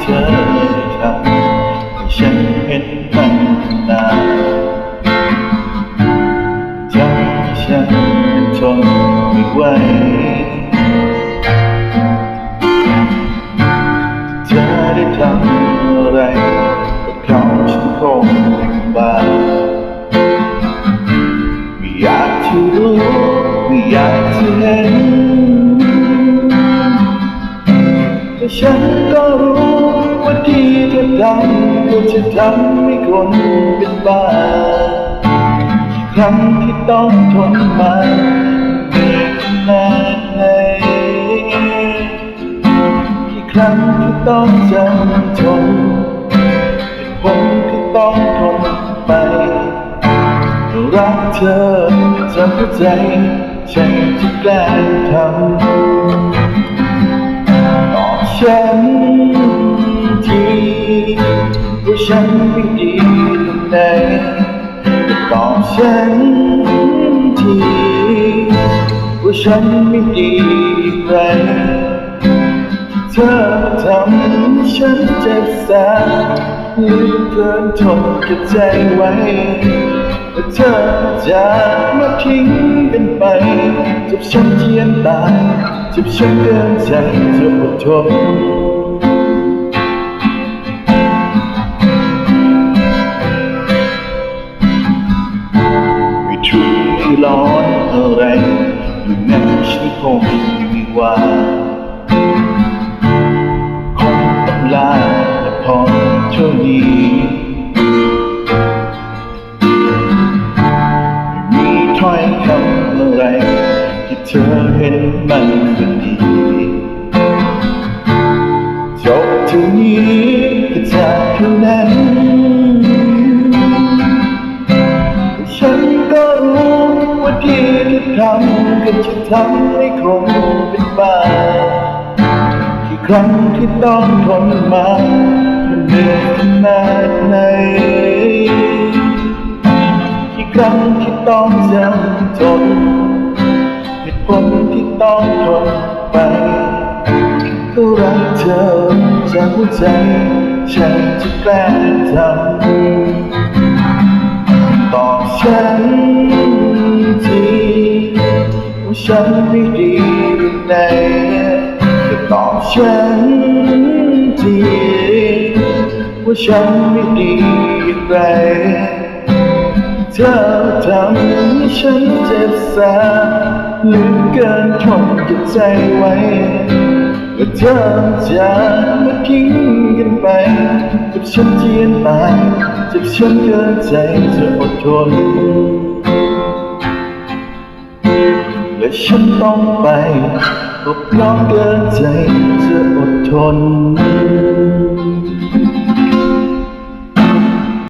เธอทำให้ฉันเห็นตั้งนานำให้ฉันทนไม่ไหวจะได้ทำอะไรกับเขาฉันคงบาไม่อยากจะรู้ไม่อยากจะเห็นแต่ฉันก็รู้ เธอทำก็จะทำให้คนเป็นบ้ากี่ครั้งที่ต้องทนมาเหนื่อยขนาดไหนกี่ครั้งที่ต้องจำทนเหตุผลที่ต้องทนไปรักเธอจะเข้าใจฉันจะแกล้งทำบอกฉัน ฉันไม่ดีตรงไหนบอกฉันทีว่าฉันไม่ดีอย่างไรเธอทำฉันเจ็บแสบลือเกินทนก็บใจไว้แต่เธอจะมาทิ้งกันไปเจ็บช้ำเจียนตายเจ็บช้ำเกินใจจะอดทน ร้อนอะไรอยู่นั้ฉันคงไม่ว่าคงต้องลาและพอเท่านี้ไม่มีถ้อยคำอะไรที่เธอเห็นมันก็ดีจบที่นี้ก็จากเท่านั้น ทำให้คนเป็นบ้ากี่ครั้งที่ต้องทนมามันเหนื่อยขนาดไหนกี่ครั้งที่ต้องจำทนเหตุผลที่ต้องทนไปก็รักเธอจากหัวใจฉันจะแกล้งทำบอฉัน ว่าฉันไม่ดีตรงไหนก็บอกฉันทีว่าฉันไม่ดีอย่างไรเธอทำให้ฉันเจ็บแสบหลือเกินทนเก็บใจไว้ว่าเธอจะมาทิ้งกันไปกับฉันเจียนตายเจ็บฉันเกินใจจะอดทน และฉันต้องไปก็เพราะเกินใจจะอดทน